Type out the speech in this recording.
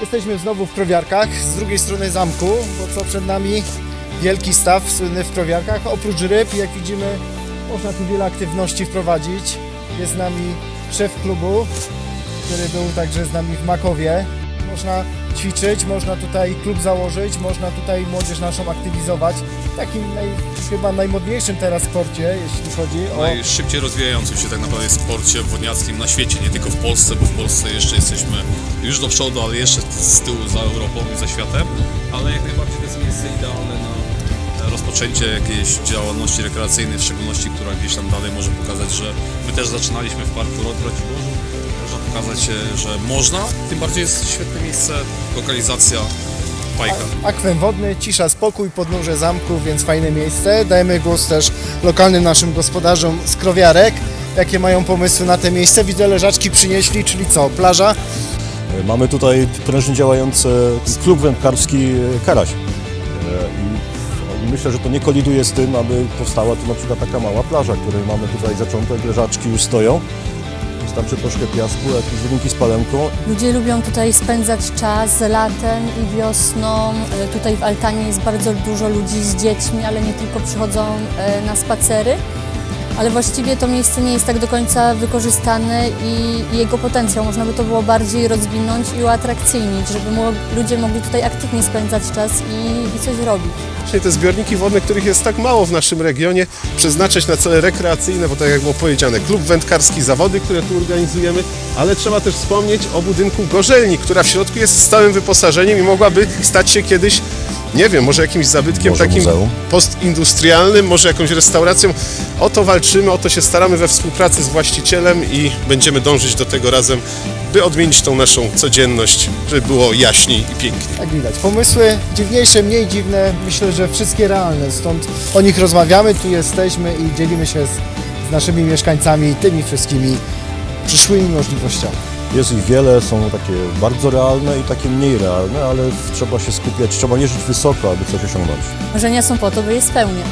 Jesteśmy znowu w Krowiarkach, z drugiej strony zamku, bo co przed nami wielki staw słynny w Krowiarkach. Oprócz ryb, jak widzimy, można tu wiele aktywności wprowadzić. Jest z nami szef klubu, który był także z nami w Makowie. Można ćwiczyć, można tutaj klub założyć, można tutaj młodzież naszą aktywizować. W takim naj, chyba najmodniejszym teraz sporcie, jeśli chodzi o... najszybciej rozwijającym się tak naprawdę sporcie wodniackim na świecie, nie tylko w Polsce, bo w Polsce jeszcze jesteśmy już do przodu, ale jeszcze z tyłu za Europą i za światem, ale jak najbardziej to jest miejsce idealne na rozpoczęcie jakiejś działalności rekreacyjnej, w szczególności, która gdzieś tam dalej może pokazać, że my też zaczynaliśmy w Parku Rod pokazać, e, że można, tym bardziej jest świetne miejsce, lokalizacja, bajka. Akwem wodny, cisza, spokój, podnóże zamku, więc fajne miejsce. Dajemy głos też lokalnym naszym gospodarzom z Krowiarek. Jakie mają pomysły na te miejsce? Widzę, leżaczki przynieśli, czyli co? Plaża? Mamy tutaj prężnie działający klub wędkarski Karaś. E, I myślę, że to nie koliduje z tym, aby powstała tu na przykład taka mała plaża, której mamy tutaj zaczątek, leżaczki już stoją. Wystarczy troszkę piasku, jakieś wyniki z palemką Ludzie lubią tutaj spędzać czas latem i wiosną. E, Tutaj w Altanie jest bardzo dużo ludzi z dziećmi, ale nie tylko przychodzą e, na spacery. Ale właściwie to miejsce nie jest tak do końca wykorzystane i, jego potencjał można by to było bardziej rozwinąć i uatrakcyjnić, żeby ludzie mogli tutaj aktywnie spędzać czas i, i coś robić. Właśnie te zbiorniki wodne, których jest tak mało w naszym regionie, przeznaczać na cele rekreacyjne, bo tak jak było powiedziane, klub wędkarski, zawody, które tu organizujemy, ale trzeba też wspomnieć o budynku Gorzelni, która w środku jest stałym wyposażeniem i mogłaby stać się kiedyś, nie wiem, może jakimś zabytkiem Może takim muzeum. postindustrialnym, może jakąś restauracją. O to walczymy, o to się staramy we współpracy z właścicielem i będziemy dążyć do tego razem, by odmienić tą naszą codzienność, żeby było jaśniej i piękniej. Jak widać, pomysły dziwniejsze, mniej dziwne, myślę, że wszystkie realne. Stąd o nich rozmawiamy, tu jesteśmy i dzielimy się z, z naszymi mieszkańcami tymi wszystkimi przyszłymi możliwościami. Jest ich wiele, są takie bardzo realne i takie mniej realne, ale trzeba się skupiać, trzeba mierzyć wysoko, aby coś osiągnąć. Marzenia są po to, by je spełniać.